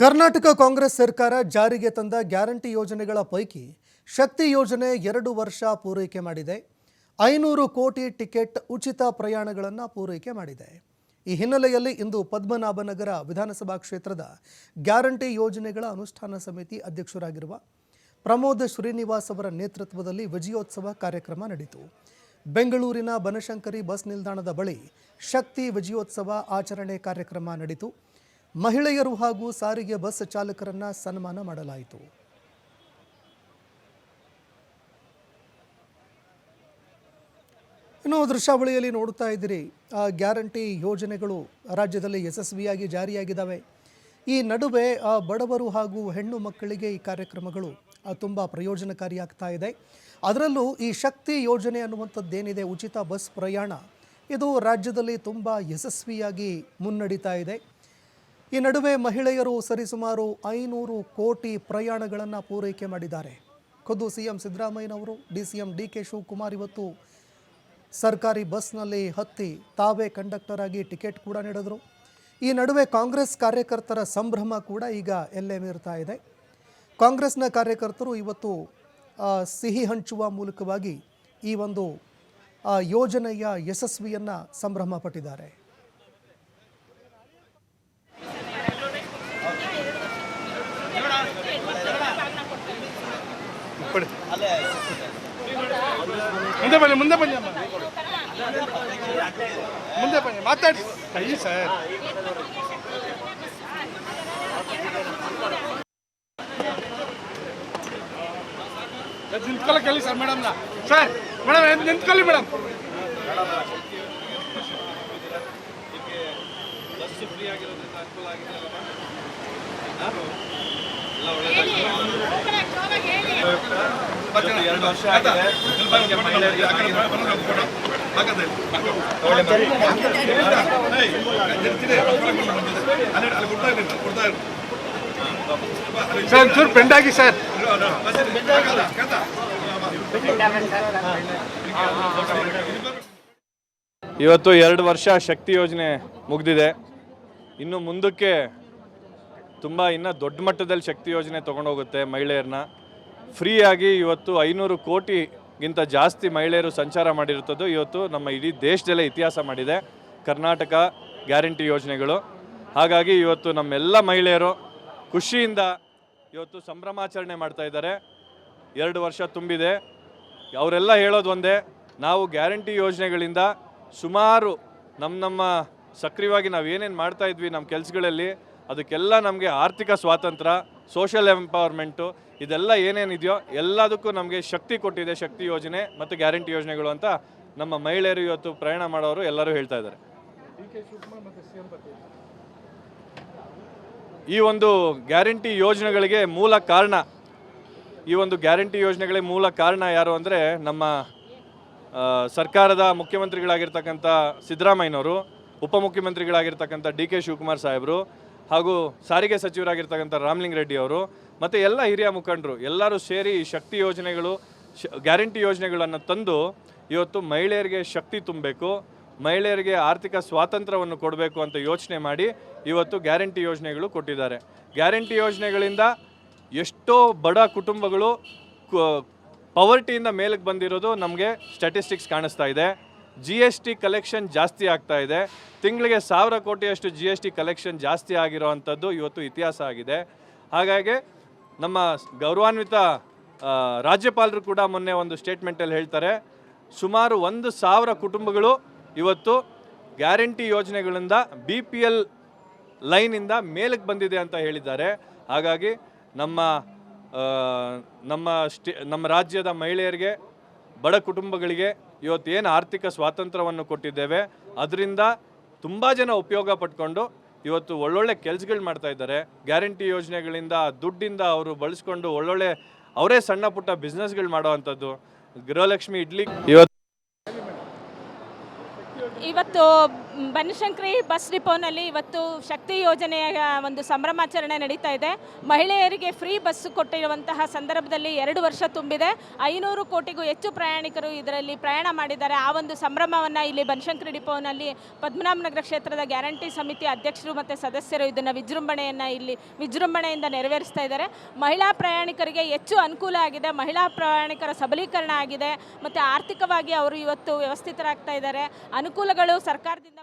ಕರ್ನಾಟಕ ಕಾಂಗ್ರೆಸ್ ಸರ್ಕಾರ ಜಾರಿಗೆ ತಂದ ಗ್ಯಾರಂಟಿ ಯೋಜನೆಗಳ ಪೈಕಿ ಶಕ್ತಿ ಯೋಜನೆ ಎರಡು ವರ್ಷ ಪೂರೈಕೆ ಮಾಡಿದೆ. ಐನೂರು ಕೋಟಿ ಟಿಕೆಟ್ ಉಚಿತ ಪ್ರಯಾಣಗಳನ್ನು ಪೂರೈಕೆ ಮಾಡಿದೆ. ಈ ಹಿನ್ನೆಲೆಯಲ್ಲಿ ಇಂದು ಪದ್ಮನಾಭನಗರ ವಿಧಾನಸಭಾ ಕ್ಷೇತ್ರದ ಗ್ಯಾರಂಟಿ ಯೋಜನೆಗಳ ಅನುಷ್ಠಾನ ಸಮಿತಿ ಅಧ್ಯಕ್ಷರಾಗಿರುವ ಪ್ರಮೋದ್ ಶ್ರೀನಿವಾಸ್ ಅವರ ನೇತೃತ್ವದಲ್ಲಿ ವಿಜಯೋತ್ಸವ ಕಾರ್ಯಕ್ರಮ ನಡೆಯಿತು. ಬೆಂಗಳೂರಿನ ಬನಶಂಕರಿ ಬಸ್ ನಿಲ್ದಾಣದ ಬಳಿ ಶಕ್ತಿ ವಿಜಯೋತ್ಸವ ಆಚರಣೆ ಕಾರ್ಯಕ್ರಮ ನಡೆಯಿತು. ಮಹಿಳೆಯರು ಹಾಗೂ ಸಾರಿಗೆ ಬಸ್ ಚಾಲಕರನ್ನ ಸನ್ಮಾನ ಮಾಡಲಾಯಿತು. ಇನ್ನು ದೃಶ್ಯಾವಳಿಯಲ್ಲಿ ನೋಡ್ತಾ ಇದ್ದೀರಿ ಗ್ಯಾರಂಟಿ ಯೋಜನೆಗಳು ರಾಜ್ಯದಲ್ಲಿ ಯಶಸ್ವಿಯಾಗಿ ಜಾರಿಯಾಗಿದ್ದಾವೆ. ಈ ನಡುವೆ ಆ ಬಡವರು ಹಾಗೂ ಹೆಣ್ಣು ಮಕ್ಕಳಿಗೆ ಈ ಕಾರ್ಯಕ್ರಮಗಳು ತುಂಬ ಪ್ರಯೋಜನಕಾರಿಯಾಗ್ತಾ ಇದೆ. ಅದರಲ್ಲೂ ಈ ಶಕ್ತಿ ಯೋಜನೆ ಅನ್ನುವಂಥದ್ದೇನಿದೆ, ಉಚಿತ ಬಸ್ ಪ್ರಯಾಣ, ಇದು ರಾಜ್ಯದಲ್ಲಿ ತುಂಬ ಯಶಸ್ವಿಯಾಗಿ ಮುನ್ನಡೀತಾ ಇದೆ. ಈ ನಡುವೆ ಮಹಿಳೆಯರು ಸರಿಸುಮಾರು ಐನೂರು ಕೋಟಿ ಪ್ರಯಾಣಗಳನ್ನು ಪೂರೈಕೆ ಮಾಡಿದ್ದಾರೆ. ಖುದ್ದು ಸಿಎಂ ಸಿದ್ದರಾಮಯ್ಯನವರು D C M D K Shivakumar ಇವತ್ತು ಸರ್ಕಾರಿ ಬಸ್ನಲ್ಲಿ ಹತ್ತಿ ತಾವೇ ಕಂಡಕ್ಟರ್ ಆಗಿ ಟಿಕೆಟ್ ಕೂಡ ನೀಡಿದರು. ಈ ನಡುವೆ ಕಾಂಗ್ರೆಸ್ ಕಾರ್ಯಕರ್ತರ ಸಂಭ್ರಮ ಕೂಡ ಈಗ ಎಲ್ಲೇ ಮೀರ್ತಾ ಇದೆ. ಕಾಂಗ್ರೆಸ್ನ ಕಾರ್ಯಕರ್ತರು ಇವತ್ತು ಸಿಹಿ ಹಂಚುವ ಮೂಲಕವಾಗಿ ಈ ಒಂದು ಯೋಜನೆಯ ಯಶಸ್ವಿಯನ್ನು ಸಂಭ್ರಮ ಮುಂದೆ ಬನ್ನಿ ಮುಂದೆ ಬನ್ನಿ ಅಮ್ಮ. ಮುಂದೆ ಬನ್ನಿ ಮಾತಾಡಿ. ಕೈ ಸರ್. ನಿಂತ್ಕೊಳ್ಳಿ ಕೇಳಿ ಸರ್ ಮೇಡಮ್ನ ಸರ್ ಮೇಡಮ್ ನಿಂತ್ಕೊಳ್ಳಿ ಮೇಡಮ್ ಸರ್ ಚೂರು ಪೆಂಡ್ ಆಗಿ ಸರ್. ಇವತ್ತು ಎರಡು ವರ್ಷ ಶಕ್ತಿ ಯೋಜನೆ ಮುಗಿದಿದೆ. ಇನ್ನು ಮುಂದಕ್ಕೆ ತುಂಬ ಇನ್ನು ದೊಡ್ಡ ಮಟ್ಟದಲ್ಲಿ ಶಕ್ತಿ ಯೋಜನೆ ತೊಗೊಂಡೋಗುತ್ತೆ ಮಹಿಳೆಯರನ್ನ ಫ್ರೀಯಾಗಿ ಇವತ್ತು ಐನೂರು ಕೋಟಿಗಿಂತ ಜಾಸ್ತಿ ಮಹಿಳೆಯರು ಸಂಚಾರ ಮಾಡಿರುತ್ತದ್ದು. ಇವತ್ತು ನಮ್ಮ ಇಡೀ ದೇಶದಲ್ಲೇ ಇತಿಹಾಸ ಮಾಡಿದೆ. ಕರ್ನಾಟಕ ಗ್ಯಾರಂಟಿ ಯೋಜನೆಗಳು. ಹಾಗಾಗಿ ಇವತ್ತು ನಮ್ಮೆಲ್ಲ ಮಹಿಳೆಯರು ಖುಷಿಯಿಂದ ಇವತ್ತು ಸಂಭ್ರಮಾಚರಣೆ ಮಾಡ್ತಾ ಇದ್ದಾರೆ. ಎರಡು ವರ್ಷ ತುಂಬಿದೆ. ಅವರೆಲ್ಲ ಹೇಳೋದು ಒಂದೇ, ನಾವು ಗ್ಯಾರಂಟಿ ಯೋಜನೆಗಳಿಂದ ಸುಮಾರು ನಮ್ಮ ನಮ್ಮ ಸಕ್ರಿಯವಾಗಿ ನಾವು ಏನೇನು ಮಾಡ್ತಾ ಇದ್ವಿ ನಮ್ಮ ಕೆಲಸಗಳಲ್ಲಿ ಅದಕ್ಕೆಲ್ಲ ನಮಗೆ ಆರ್ಥಿಕ ಸ್ವಾತಂತ್ರ್ಯ ಸೋಷಿಯಲ್ ಎಂಪವರ್ಮೆಂಟು ಇದೆಲ್ಲ ಏನೇನಿದೆಯೋ ಎಲ್ಲದಕ್ಕೂ ನಮಗೆ ಶಕ್ತಿ ಕೊಟ್ಟಿದೆ, ಶಕ್ತಿ ಯೋಜನೆ ಮತ್ತು ಗ್ಯಾರಂಟಿ ಯೋಜನೆಗಳು ಅಂತ ನಮ್ಮ ಮಹಿಳೆಯರು ಇವತ್ತು ಪ್ರಯಾಣ ಮಾಡೋರು ಎಲ್ಲರೂ ಹೇಳ್ತಾ ಇದ್ದಾರೆ. ಈ ಒಂದು ಗ್ಯಾರಂಟಿ ಯೋಜನೆಗಳಿಗೆ ಮೂಲ ಕಾರಣ, ಈ ಒಂದು ಗ್ಯಾರಂಟಿ ಯೋಜನೆಗಳಿಗೆ ಮೂಲ ಕಾರಣ ಯಾರು ಅಂದರೆ ನಮ್ಮ ಸರ್ಕಾರದ ಮುಖ್ಯಮಂತ್ರಿಗಳಾಗಿರ್ತಕ್ಕಂಥ ಸಿದ್ದರಾಮಯ್ಯನವರು, ಉಪಮುಖ್ಯಮಂತ್ರಿಗಳಾಗಿರ್ತಕ್ಕಂಥ ಡಿ ಕೆ ಶಿವಕುಮಾರ್ ಸಾಹೇಬರು ಹಾಗೂ ಸಾರಿಗೆ ಸಚಿವರಾಗಿರ್ತಕ್ಕಂಥ ರಾಮಲಿಂಗ ರೆಡ್ಡಿ ಅವರು ಮತ್ತು ಎಲ್ಲ ಹಿರಿಯ ಮುಖಂಡರು ಎಲ್ಲರೂ ಸೇರಿ ಶಕ್ತಿ ಯೋಜನೆಗಳು ಗ್ಯಾರಂಟಿ ಯೋಜನೆಗಳನ್ನು ತಂದು ಇವತ್ತು ಮಹಿಳೆಯರಿಗೆ ಶಕ್ತಿ ತುಂಬಬೇಕು, ಮಹಿಳೆಯರಿಗೆ ಆರ್ಥಿಕ ಸ್ವಾತಂತ್ರ್ಯವನ್ನು ಕೊಡಬೇಕು ಅಂತ ಯೋಚನೆ ಮಾಡಿ ಇವತ್ತು ಗ್ಯಾರಂಟಿ ಯೋಜನೆಗಳು ಕೊಟ್ಟಿದ್ದಾರೆ. ಗ್ಯಾರಂಟಿ ಯೋಜನೆಗಳಿಂದ ಎಷ್ಟೋ ಬಡ ಕುಟುಂಬಗಳು ಪವರ್ಟಿಯಿಂದ ಮೇಲಕ್ಕೆ ಬಂದಿರೋದು ನಮಗೆ ಸ್ಟ್ಯಾಟಿಸ್ಟಿಕ್ಸ್ ಕಾಣಿಸ್ತಾ ಇದೆ. ಜಿ ಎಸ್ ಟಿ ಕಲೆಕ್ಷನ್ ಜಾಸ್ತಿ ಆಗ್ತಾ ಇದೆ. ತಿಂಗಳಿಗೆ ಸಾವಿರ ಕೋಟಿಯಷ್ಟು ಜಿ ಎಸ್ ಟಿ ಕಲೆಕ್ಷನ್ ಜಾಸ್ತಿ ಆಗಿರೋ ಅಂಥದ್ದು ಇವತ್ತು ಇತಿಹಾಸ ಆಗಿದೆ. ಹಾಗಾಗಿ ನಮ್ಮ ಗೌರವಾನ್ವಿತ ರಾಜ್ಯಪಾಲರು ಕೂಡ ಮೊನ್ನೆ ಒಂದು ಸ್ಟೇಟ್ಮೆಂಟಲ್ಲಿ ಹೇಳ್ತಾರೆ, ಸುಮಾರು ಒಂದು ಸಾವಿರ ಕುಟುಂಬಗಳು ಇವತ್ತು ಗ್ಯಾರಂಟಿ ಯೋಜನೆಗಳಿಂದ ಬಿ ಪಿ ಎಲ್ ಲೈನಿಂದ ಮೇಲಕ್ಕೆ ಬಂದಿದೆ ಅಂತ ಹೇಳಿದ್ದಾರೆ. ಹಾಗಾಗಿ ನಮ್ಮ ನಮ್ಮ ಸ್ಟೇ, ನಮ್ಮ ರಾಜ್ಯದ ಮಹಿಳೆಯರಿಗೆ ಬಡ ಕುಟುಂಬಗಳಿಗೆ ಏನು ಆರ್ಥಿಕ ಸ್ವಾತಂತ್ರ್ಯವನ್ನು ಕೊಟ್ಟಿದ್ದೇವೆ ಅದರಿಂದ ತುಂಬ ಜನ ಉಪಯೋಗ ಪಟ್ಕೊಂಡು ಇವತ್ತು ಒಳ್ಳೊಳ್ಳೆ ಕೆಲಸಗಳು ಮಾಡ್ತಾ ಇದ್ದಾರೆ. ಗ್ಯಾರಂಟಿ ಯೋಜನೆಗಳಿಂದ ದುಡ್ಡಿಂದ ಅವರು ಬಳಸ್ಕೊಂಡು ಒಳ್ಳೊಳ್ಳೆ ಅವರೇ ಸಣ್ಣ ಪುಟ್ಟ ಬಿಸ್ನೆಸ್ಗಳು ಮಾಡುವಂಥದ್ದು ಗೃಹಲಕ್ಷ್ಮಿ ಇಡ್ಲಿ ಇವತ್ತು ಇವತ್ತು ಬನಶಂಕರಿ ಬಸ್ ಡಿಪೋನಲ್ಲಿ ಇವತ್ತು ಶಕ್ತಿ ಯೋಜನೆಯ ಒಂದು ಸಂಭ್ರಮಾಚರಣೆ ನಡೀತಾ ಇದೆ. ಮಹಿಳೆಯರಿಗೆ ಫ್ರೀ ಬಸ್ ಕೊಟ್ಟಿರುವಂತಹ ಸಂದರ್ಭದಲ್ಲಿ ಎರಡು ವರ್ಷ ತುಂಬಿದೆ. ಐನೂರು ಕೋಟಿಗೂ ಹೆಚ್ಚು ಪ್ರಯಾಣಿಕರು ಇದರಲ್ಲಿ ಪ್ರಯಾಣ ಮಾಡಿದ್ದಾರೆ. ಆ ಒಂದು ಸಂಭ್ರಮವನ್ನು ಇಲ್ಲಿ ಬನಶಂಕರಿ ಡಿಪೋನಲ್ಲಿ ಪದ್ಮನಾಭನಗರ ಕ್ಷೇತ್ರದ ಗ್ಯಾರಂಟಿ ಸಮಿತಿ ಅಧ್ಯಕ್ಷರು ಮತ್ತು ಸದಸ್ಯರು ಇದನ್ನು ವಿಜೃಂಭಣೆಯನ್ನು ಇಲ್ಲಿ ವಿಜೃಂಭಣೆಯಿಂದ ನೆರವೇರಿಸ್ತಾ ಇದ್ದಾರೆ. ಮಹಿಳಾ ಪ್ರಯಾಣಿಕರಿಗೆ ಹೆಚ್ಚು ಅನುಕೂಲ ಆಗಿದೆ. ಮಹಿಳಾ ಪ್ರಯಾಣಿಕರ ಸಬಲೀಕರಣ ಆಗಿದೆ. ಮತ್ತು ಆರ್ಥಿಕವಾಗಿ ಅವರು ಇವತ್ತು ವ್ಯವಸ್ಥಿತರಾಗ್ತಾ ಇದ್ದಾರೆ. ಅನುಕೂಲಗಳು ಸರ್ಕಾರದಿಂದ